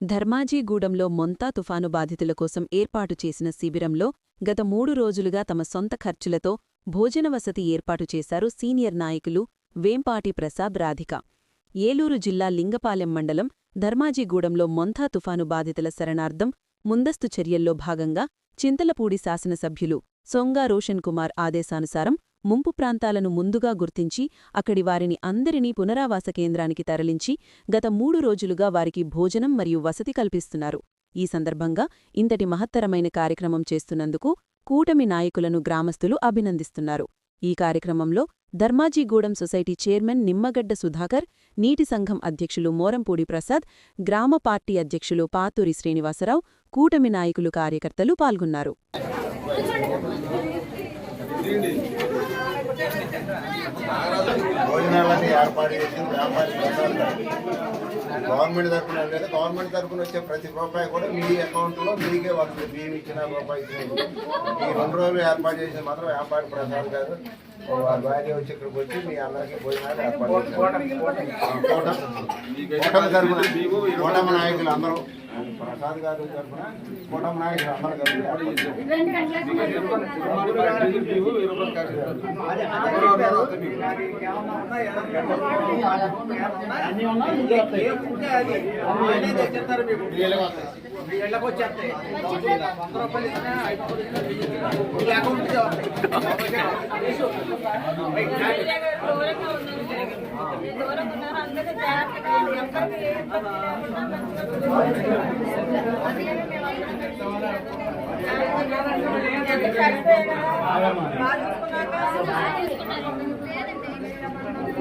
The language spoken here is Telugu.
ధర్మాజీగూడెంలో మొంతా తుఫాను బాధితుల కోసం ఏర్పాటు చేసిన శిబిరంలో గత మూడు రోజులుగా తమ సొంత ఖర్చులతో భోజన వసతి ఏర్పాటు చేశారు సీనియర్ నాయకులు వేంపాటి ప్రసాద్ రాధిక. ఏలూరు జిల్లా లింగపాలెం మండలం ధర్మాజీగూడెంలో మొంతా తుఫాను బాధితుల శరణార్థం ముందస్తు చర్యల్లో భాగంగా చింతలపూడి శాసనసభ్యులు సొంగా రోషన్ కుమార్ ఆదేశానుసారం ముంపు ప్రాంతాలను ముందుగా గుర్తించి అక్కడి వారిని అందరినీ పునరావాస కేంద్రానికి తరలించి గత మూడు రోజులుగా వారికి భోజనం మరియు వసతి కల్పిస్తున్నారు. ఈ సందర్భంగా ఇంతటి మహత్తరమైన కార్యక్రమం చేస్తున్నందుకు కూటమి నాయకులను గ్రామస్తులు అభినందిస్తున్నారు. ఈ కార్యక్రమంలో ధర్మాజీగూడెం సొసైటీ చైర్మన్ నిమ్మగడ్డ సుధాకర్ నీటి సంఘం అధ్యక్షులు మోరంపూడి ప్రసాద్ గ్రామ పార్టీ అధ్యక్షులు పాతూరి శ్రీనివాసరావు కూటమి నాయకులు కార్యకర్తలు పాల్గొన్నారు. భోజనాలన్నీ ఏర్పాటు చేసి వ్యాపారి గవర్నమెంట్ తరఫున లేదా గవర్నమెంట్ తరఫున వచ్చే ప్రతి రూపాయి కూడా మీ అకౌంట్లో మీకే వస్తుంది. బియ్యం ఇచ్చిన రూపాయి ఈ రెండు రోజులు ఏర్పాటు చేసిన మాత్రం వ్యాపారి ప్రసాద్ గారు భార్య వచ్చి ఇక్కడికి వచ్చి మీ అందరికీ భోజనాలు ఏర్పాటు. కూటమి తరఫున కూటమి నాయకులు అందరూ ప్రసాద్ గారు తరఫున కూటమి నాయకులు అందరూ కలిసి దూరం ఉన్నారు అందరూ జాగ్రత్తగా ఎవరికి ఏ ఇబ్బంది లేకుండా మేమందరం కూటమి ప్రభుత్వం తరఫున మీ అందరికీ ఎమ్మెల్యే చెప్పారని మేము అందరం స్వచ్ఛందంగా చేసిందే